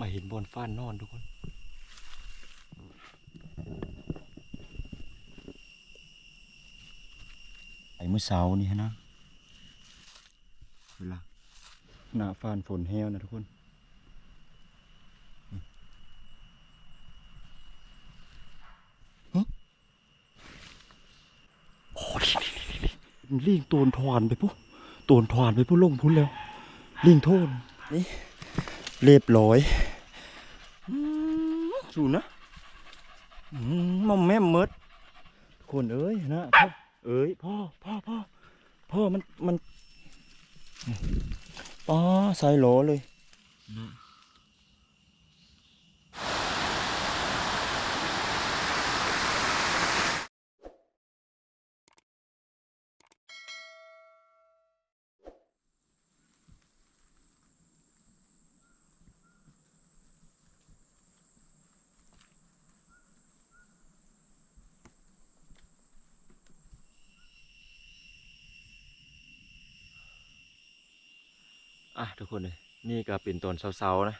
มาเห็นบอนฟ้านนอนทุกคน ไอ้เมื่อเช้านี่ฮะนะ เวลาหน้าฟ้านฝนแห้วนะทุกคนนี่ฮะโอ้ยมันลิงโตนทวานไปปุ๊โตนทวานไปปุ๊ลงพุ่นแล้ว ลิงโทนนี่เรียบร้อยอืม สูนะมอมแม่มเมดคนเอ้ยนะพ่อเอ้ยพ่อพ่อพ่อพ่อมันมันป้าใส่หลเลยนะ ทุกคนเลยนี่ก็เป็นตอนเช้าๆนะ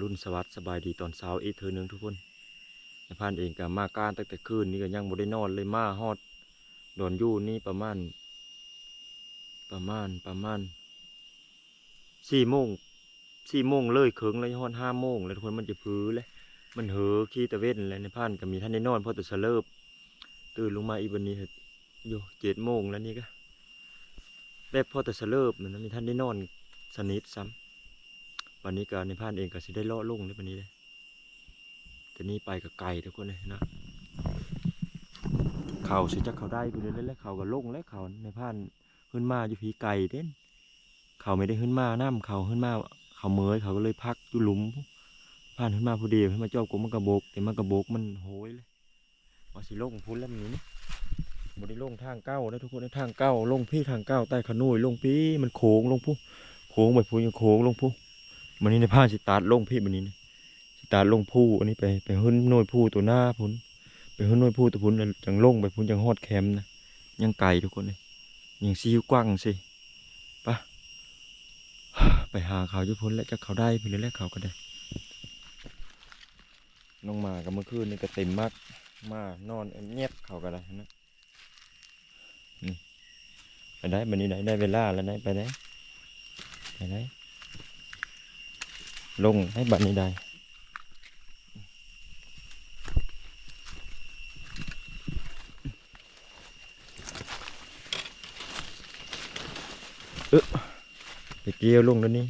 รุ่นสวัสดิ์สบายดีตอนเช้าอีกเธอหนึ่งทุกคนในพานเองก็มาการตั้งแต่คืนนี่ก็ยังบ่ได้นอนเลยมาฮอดดอนยู่นี่ประมาณ ประมาณประมาณสี่โมงสี่โมงเลยเคิงเลยฮอดห้าโมงแล้วทุกคนมันจะพื้นเลยมันเหอขี้ตะเวนแล้วในพานก็มีท่านได้นอนพราะแต่เสลิบตื่นลงมาอีกวันนี้เฮ็ดอยู่เจ็ดโมงแล้วนี่ก็แบบพอแต่เสลิบมันนมีท่านได้นอน สนิทซ้ำวันนี้ก็ในพานเองก็สิได้เลาะลุ่งในวันนี้เลยแต่นี่ไปกับไก่ทุกคนเลยนะเขาสิจะเขาได้ไปเลยแล้วเขาก็ลุ่งแล้วเขาในพานขึ้นมาอยู่ผีไก่เด่นเขาไม่ได้ขึ้นมาน้ำเขาขึ้นมาเขาเมยเขาก็เลยพักอยู่หลุมพานขึ้นมาพอดีให้มาเจ้ากบมันกระโบกแต่มันกระโบกมันโหยเลยว่าสิลงพุ่นแล้วมันนี้บได้ลงทางเก้าแล้วทุกคนในทางเก้าลงพี่ทางเก้าใต้ขนุยลงพี่มันโค้งลงพุ่โค้งไปพุ่ยังโค้งลงพุ่มันนี้ในผ้าสิตาร์ลงพี่มันนี้นะสิตาร์ลงผู้อันนี้ไปไปหึ้นน่วยผู้ตัวหน้าพุ่นไปหึ้นน่วยผู้ตัวพุ่นแล้วจังลงไปพุ่นจังฮอดแคมป์นะยังไกลทุกคนเลยยังซิวกว้างสิไปะไปหาเขาอยู่พุ่นแล้วจะเขาได้ไปเลยแล้วเขาก็ได้น้องหมากับเมื่อคืนนี่ก็เต็มมากมานอนเงียบเขาก็ได้นะนี่ไปได้บันนี้ได้ได้เวลาแล้วได้ไปได้ ไปได้ลงให้บัดนี้ได้เออไปเกี่ยวลงแล้วนี่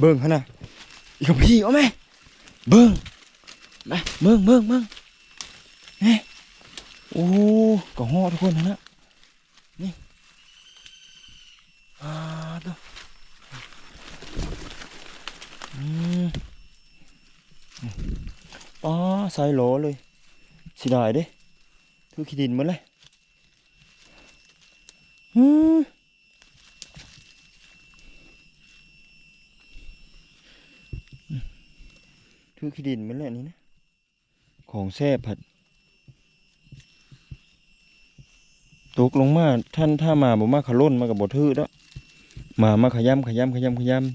เบิ่งฮะนะอีกพี่เอาไหมเบิ้งมาเบิ้งเบิ้งเบิ้งนี่โอ้ก็ห่อทุกคนนะนะนี่อ่าตัวอืมอ๋อใส่โหลเลยสิได้เด้คือขี้ดินหมดเลยอืม ทุกขีดินมันแหละนี่นะ ของแซ่ผัดตกลงมาท่านถ้ามาบ่มาขล่นมากับบทือแล้วมามาขย้ำขย้ำขย้ำขย้ำ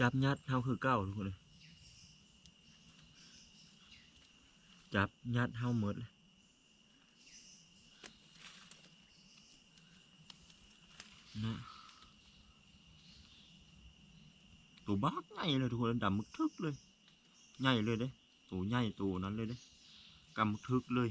จับยัดเท่าคือเก้าทุกคนเลย จับยัดเฮาหมดนะตัวบ้าใหญ่เลยทุกคนดำมึกทึกเลย ใหญ่เลยเด้ตัวใหญ่ตัวนั้นเลยเด้กำมึกทึกเลย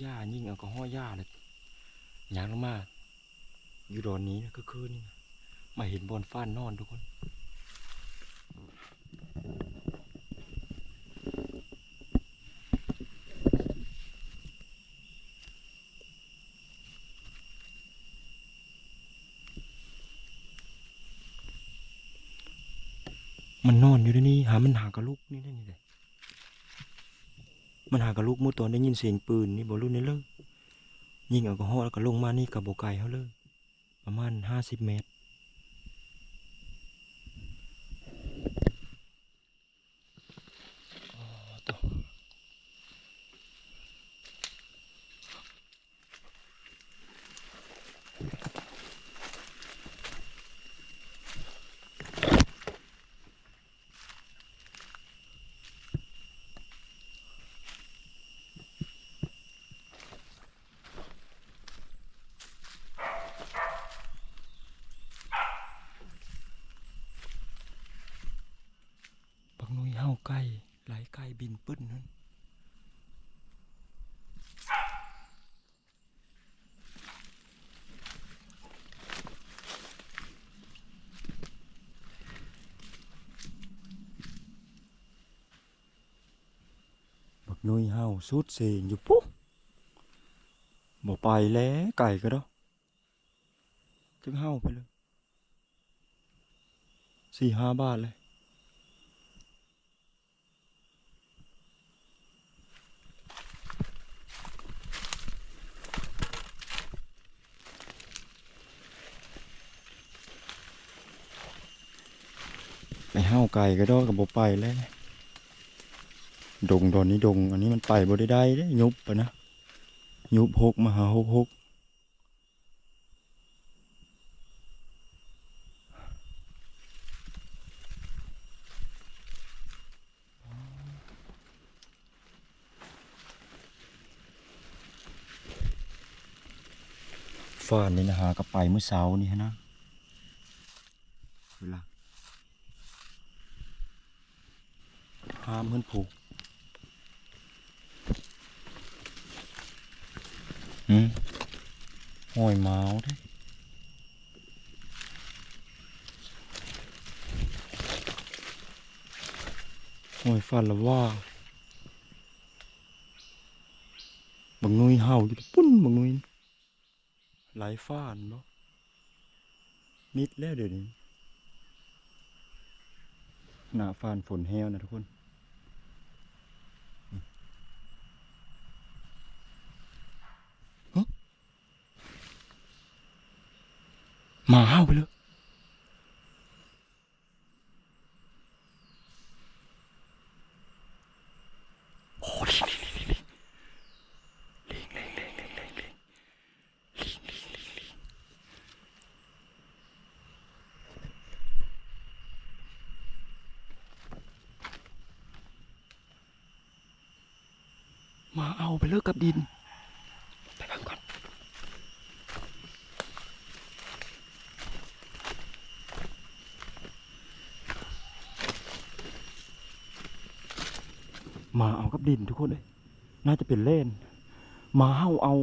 หญ้ายิ่งเอาก็ห้อย่าเลยยางลงมาอยู่ดอนนี้นะก็คืนนี่มาเห็นบอลฟ้านนอนทุกคนนอนอยู่ในนี้หามันหากระลุกนี่ได้นี่เลย มันหา กมือตอนได้ยินเสียงปืนนี่บอลุ่นนี่เลยยิงแอลกอฮอล์แล้วก็ลงมานี่กับโบไก่เขาเลย ประมาณห้าสิบเมตรอ๋อต่อบักนุยเห่าไก่ ไหลไก่บินปึ้นนั่นบักนุยเห่าสุดเสียอยู่ปุ๊บบ่ไปแล้วไก่ก็ดอกจึงเห่าไปเลยสี่ห้าบาทเลย ไปห้าวไก่ก็ดอกับบไปแล้วดงตอนนี้ดง อันนี้มันไปบ่ได้ได้เด้ยุบไปนะยุบหกมาหาหกหกฟานนี่นะหากระไปเมื่อเช้านี่ฮะนะเวลา ห้ามเพื่อนผูกอืมห้อยเมาเด้ห้อยฟันละว่าบังนุยเห่าอยู่ปุ้นบังนุยไหลายฟ้านเนาะมิดแล้วเดี๋ยวนี้หน้าฟ้านฝนแห้วนะทุกคน หมาห้าวไปเลยโอ้ยลิงลิงลิงลิงลิงลิงลิงลิงลิงลิงลิงลิงลิงลิงมาเอาไปเลิกกับดิน ไปเบิ่งก่อน หมาเอากับ ดินทุกคนเลยน่าจะเป็นเล่นมาเฮาเอา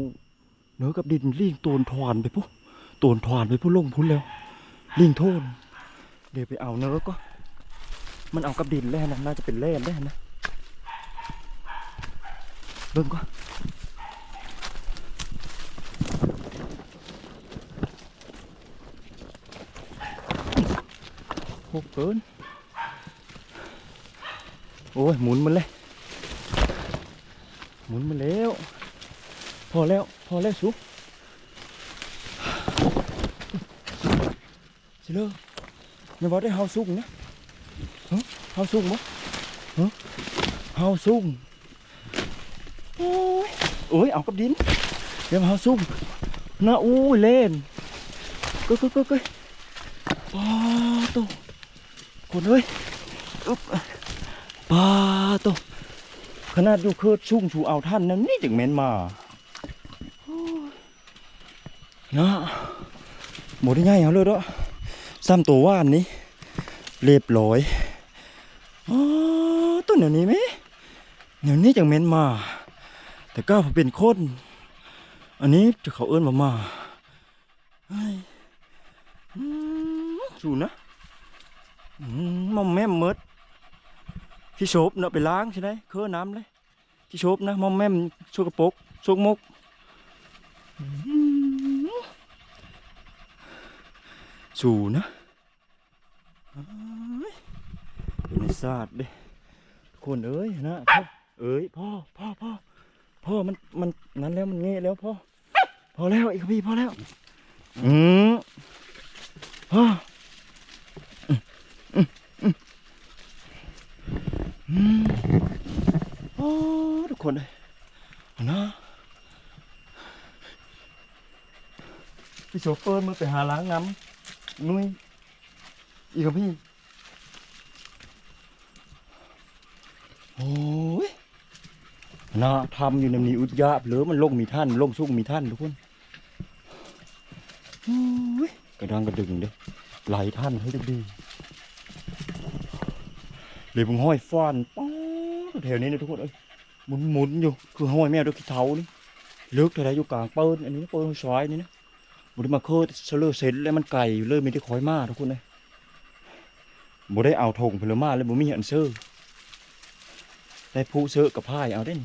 เนื้อกับดินลิงโตนทวานไปปุ๊โตนทวานไปปุ๊ลงพุ่นแล้วลิงโทนเดี๋ยวไปเอาเนื้อก็ มันเอากับดินแล่นะน่าจะเป็นแล่นได้นะเบิ่งก็โหเกินโอ้ยหมุนมันเลย หมุนมันแล้ว พอแล้ว พอแล้วสุสิเลอย่าบอกได้เฮาสุกนะฮะเฮาสุกมั้ยฮะเฮาสุกโอ้ยโอ้ยเอากับดินเดี๋ยวเฮาสุกน่าอู้เล่นก็ก็ก็ก็ปาโตคนเอ้ยอึ๊บปาโต ขนาดอยู่เคิดชุ่มชูเอาท่านนั้นนี่จึงเม็นมาเนาะหมดได้ง่ายเอาเลยเด้อซ้ำตัวว่านนี้เรียบร้อยอ๋อต้นเดี๋ยวนี้ไหมเดี๋ยวนี้จังเม้นมา แต่ก็พอเป็นคนอันนี้จะเขาเอิ้นมามาเฮ้ยอืมสูนะมมอมแม่เมด ที่โชบเนาะไปล้างใช่ไหมเครื่อน้ำเลยที่โชบนะมอมแม่มชกกระปกชกมกสูนะเนในศาสตร์เด้คนเอ้ยนะพ่อเอ้ยพ่อพ่อพ่อพ่อมันมันนั้นแล้วมันเงี้แล้วพ่อพอแล้วอีกพี่พอแล้วอืมพ่ออืมอืมอืมอืมโอ้ทุกคนเลยเอานะ พี่ โชเฟอร์มึงไปหาล้างน้ำนุ้ยอีกกับพี่ โอ้ยน่าทำอยู่ในนี้อุดยาบหรือมันลงมีท่านลงสู้มีท่านทุกคนโอ้ยกระดังกระดึงเด้ไหลท่านให้ดูดีเดี๋ยวมึงห้อยฟ้านป๊อดแถวนี้นะทุกคนเอ้ยหมุนหมุนอยู่คือห้อยแมวด้วยขี้เท้านี่ลึกเท่าไรอยู่กลางเปิ้ลอันนี้เปิ้ลซอยนี่นะ บได้มาโคตรเสลอเสร็จแล้วมันไก่เลยไม่ได้คอยมาทุกคนเลยบ่ได้เอาธงพลมาเลยบ่มีอันเซอร์ได้ผู้เซอร์กับผ้ายเอาได้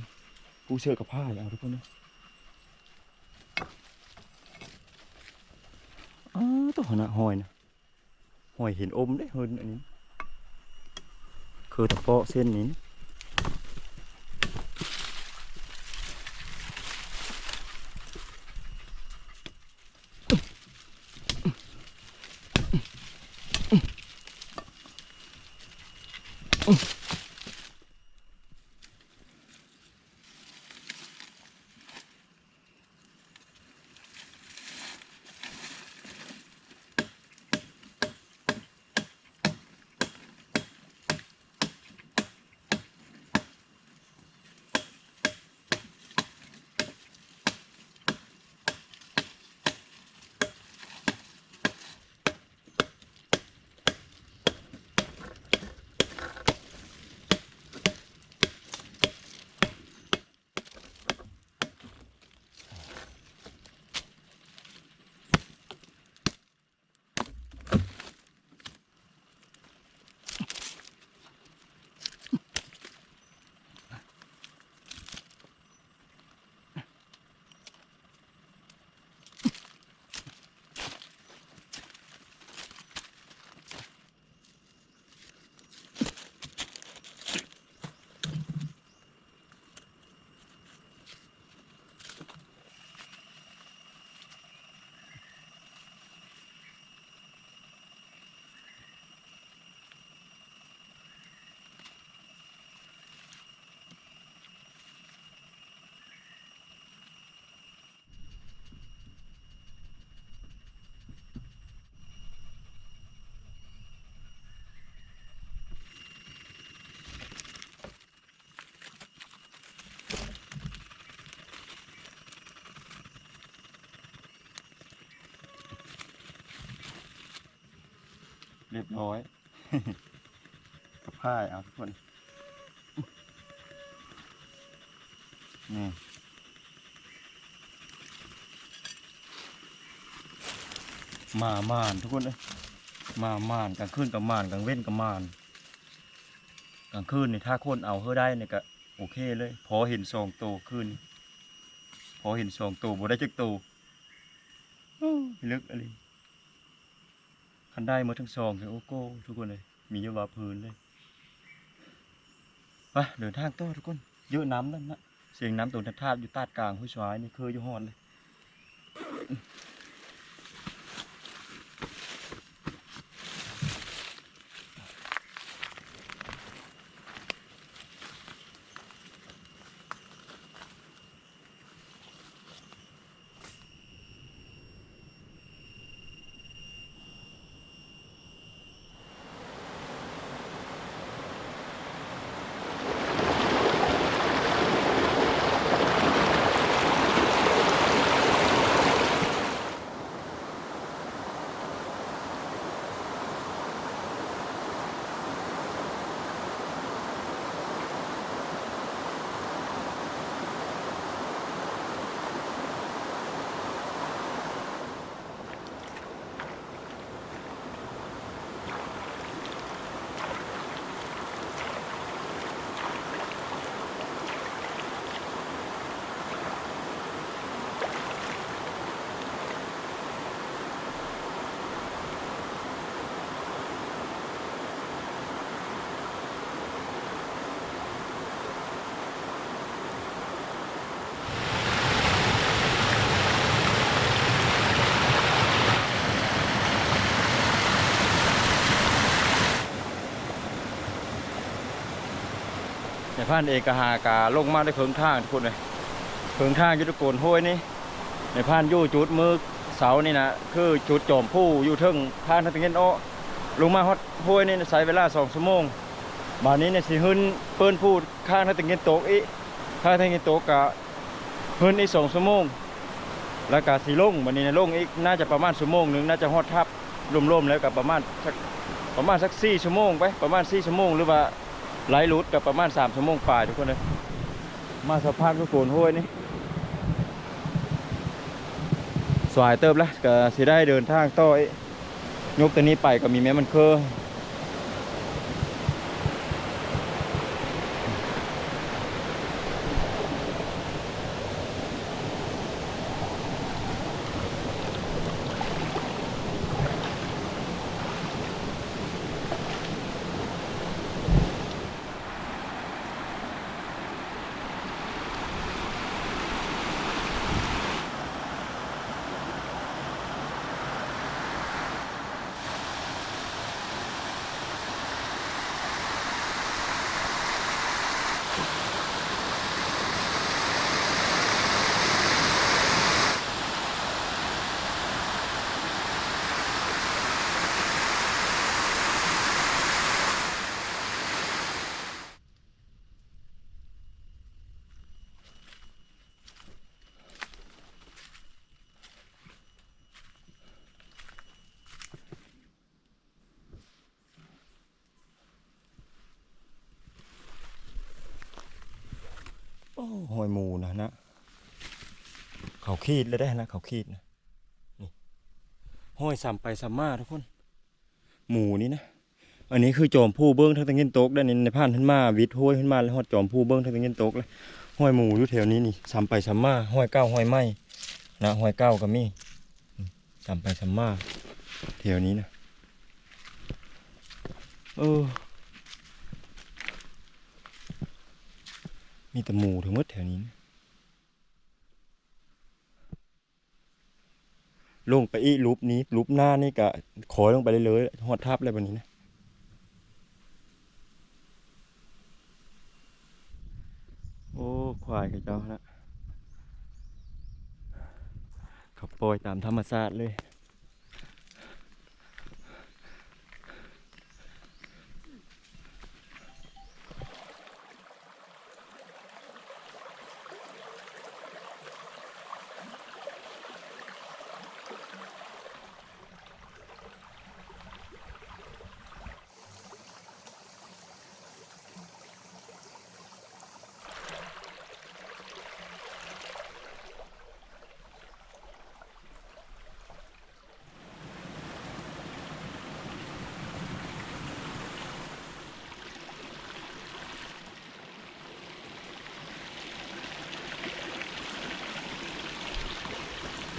ผู้เซอร์กับผ้ายเอาทุกคนเลยอ้าวตัวหน้าหอยนะหอยเห็นอมได้เฮินอันนี้คือตะเปาะเส้นนี้ รียบร้อยกับผ้าเอาทุกคนนี่มาม่านทุกคนเลยมาม่านกลางคืนกับม่านกลางเว้นกับม่านกลางคืนนี่ถ้าคนเอาเฮอได้เนี่ยก็โอเคเลย พอเห็นสองตัวคืนนี่พอเห็นสองตัวบ่ได้จักตัวอู้ลึกอะไร คันได้หมาทั้งสองเลยโอ้โก้ทุกคนเลย มีเยอะว่าพื้นเลยไปเดินทางต่อทุกคน เยอะน้ำนั่นนะเสียงน้ำตรงทัดทาบอยู่ตาดกลางห้วยชวายนี่เคยอยู่หอนเลย พันเอกหากาลงมาได้เพิงทางทุกคนเลยเพิงทางยุทธกนห้วยนี่ในพันยู่จุดมือเสานี่นะคือจุดจอมผู้อยู่เทิงทางทางตเงินอ้อลงมาฮอดห้วยนี่ใช้เวลาสองชั่วโมงบานนี้เนี่ยสิหึนเปิ้นพูดข้างทางตเงินตกอีกข้างทางตเงินตกกะหึนอีกสองชั่วโมงแล้วก็สีลงวันนี้นะลงอีกน่าจะประมาณชั่วโมงหนึ่งน่าจะฮอดทับรวมๆแล้วก็ประมาณสักประมาณสักสี่ชั่วโมงไปประมาณสี่ชั่วโมงหรือว่า ไล่รุดกับประมาณ3ชั่วโมงฝ่ายทุกคนเลยมาสะพานก็โกนห้วยนี่สวายเติบแล้วก็สิได้เดินทางต่อยกตัวนี้ไปก็มีแม้มันเคอ หอยหมูนะนะเขาขีดเลยได้นะเขาขีดนะนี่ห้อยสัมไปสัมมาทุกคน หมูนี่นะอันนี้คือจอมผู้เบิ้งทั้งตะเงินโตกได้านในในผ่านขึ้นมาวิทย์ห้อยขึ้นมาแล้วหอดจอมผู้เบิ้งทั้งตะเงินโตกเลยห้อยหมูอยู่แถวนี้นี่สัมไปสัมมาห้อยเก้าห้อยไม้นะห้อยเก้าก็มีสัมไปสัมมาแถวนี้นะเออ มีแต่หมูทั้งหมดแถวนี้ลงไปอีรูปนี้รูปหน้านี่ก็ขอยลงไปเลยเลยๆหอดทับอะไรแบบนี้นะโอ้ควายกับเจ้านะเขาปล่อยตามธรรมชาติเลย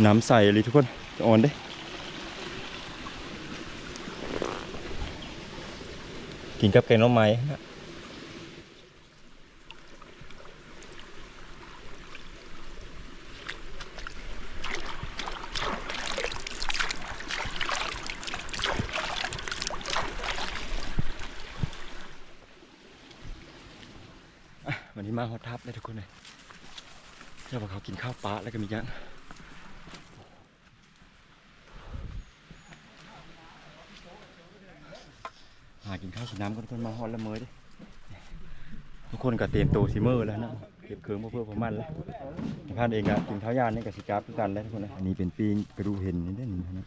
น้ำใสเลยทุกคนจะอ่อนเด้กินกับแกงน้ำไม้นะวันนี้มาฮอตทับเลยทุกคนเลยเจ้าบอกเขากินข้าวปลาแล้วก็มียัง กินข้าวสน้ำกันคนมาฮอตละเมยดิทุกคนก็เตรียมตัวซีเมอร์แล้วนะเก็บเครื่องเพื่อประมันแล้วท่านเองก็กินข้าวยานนี่กับสิกาฟทุกกันแล้ทุกคนนะอันนี้เป็นปีนกระดูกเห็นนี่เด้อนี่นะ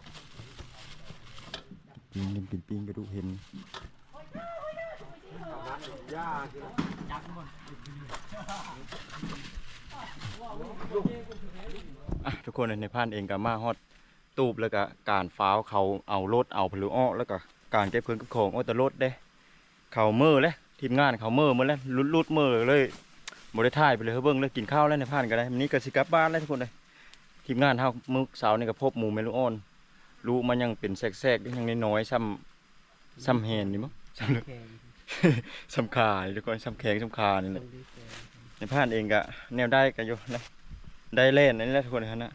ปีนนี่เป็นปีนกระดูกเห็นทุกคนในพานเองก็มาฮอดตูบแล้วก็การฟ้าวเขาเอารถเอาผลืออ้อแล้วก็ การเก็บเครื่องเกับของเอาแต่รถเด้เขาเมื่อเลยทีมงานเขาเมื่อหมาแล้วลุดลุดเมื่อเลยบริท่ายไปเลยเฮ้ยเบิ้งเลยกินข้าวแล้วในพานก็ได้วันนี้ก็สิกลับบ้านแล้วทุกคนเลยทีมงานเฮามื้อเสาร์นี่ก็พบหมูเมลูออนรู้มันยังเป็นแทรกๆยังน้อยๆซ้ำซ้ำแฮนนี่มั้งซ้ำเลยซ้ำขานี่ทุกคนซ้ำแขงซ้ำขานี่แหละในพานเองก็แนวได้ก็อยู่นะได้เล่นนั่นแหละทุกคนนะ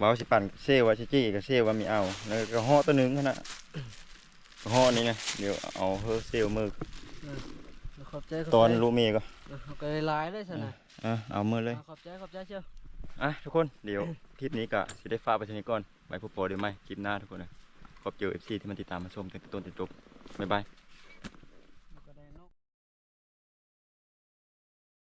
ว่าสิปั่นเซลว่าชิจี้กับเซลว่ามีเอาแล้วก็ห่อตัวหนึงขนาด ห่อนี้นะ เดี๋ยวเอาเฮอเซลมือขอบใจขอบใจตอนลูกเมียก็ขอบใจหลายเลยสินะอะเอามือเลยขอบใจขอบใจเชียวอะทุกคนเดี๋ยวคลิปนี้ก็สิได้ฝากไปทีนี้ก่อนไว้พบปอเดี๋ยวไหมคลิปหน้าทุกคนนะขอบเจอเอฟซีที่มันติดตามมาชมตั้งแต่ต้นจนจบบ๊ายบาย